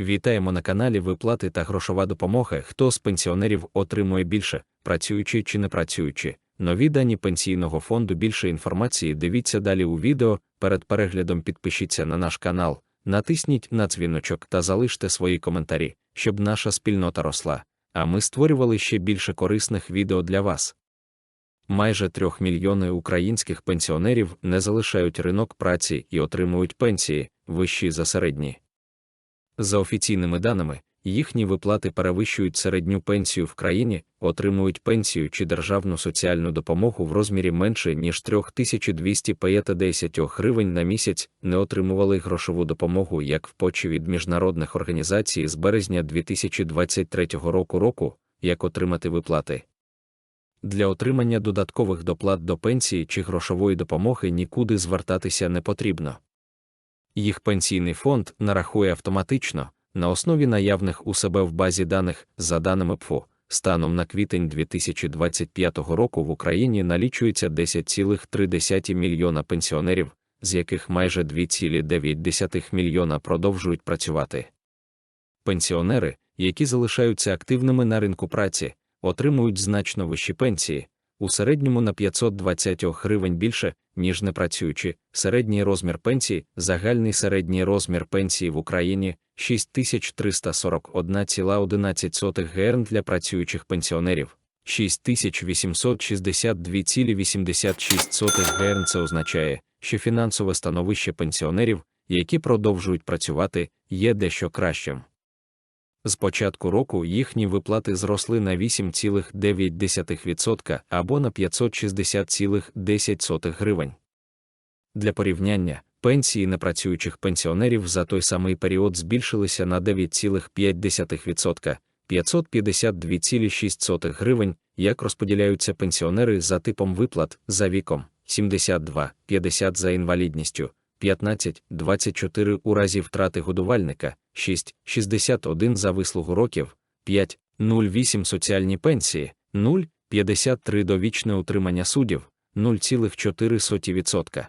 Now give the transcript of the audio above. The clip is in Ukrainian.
Вітаємо на каналі Виплати та грошова допомога. Хто з пенсіонерів отримує більше, працюючи чи не працюючи. Нові дані пенсійного фонду більше інформації. Дивіться далі у відео. Перед переглядом підпишіться на наш канал, натисніть на дзвіночок та залиште свої коментарі, щоб наша спільнота росла. А ми створювали ще більше корисних відео для вас. Майже трьох мільйони українських пенсіонерів не залишають ринок праці і отримують пенсії, вищі за середні. За офіційними даними, їхні виплати перевищують середню пенсію в країні, отримують пенсію чи державну соціальну допомогу в розмірі менше ніж 3250 гривень на місяць, не отримували грошову допомогу як в почі від міжнародних організацій з березня 2023 року року, як отримати виплати. Для отримання додаткових доплат до пенсії чи грошової допомоги нікуди звертатися не потрібно. Їх пенсійний фонд нарахує автоматично на основі наявних у себе в базі даних, за даними ПФО, станом на квітень 2025 року в Україні налічується 10,3 мільйона пенсіонерів, з яких майже 2,9 мільйона продовжують працювати. Пенсіонери, які залишаються активними на ринку праці, отримують значно вищі пенсії, у середньому на 520 гривень більше, ніж непрацюючі. Середній розмір пенсії, загальний середній розмір пенсії в Україні 6341,11 грн для працюючих пенсіонерів, 6862,86 грн. Це означає, що фінансове становище пенсіонерів, які продовжують працювати, є дещо кращим. З початку року їхні виплати зросли на 8,9% або на 560,10 гривень. Для порівняння, пенсії непрацюючих пенсіонерів за той самий період збільшилися на 9,5%, 552,6 гривень, як розподіляються пенсіонери за типом виплат за віком 72, 50 за інвалідністю. 15, 24 у разі втрати годувальника, 6, 61 за вислугу років, 5, 0,8 соціальні пенсії, 0, 53 довічне утримання суддів, 0,4%.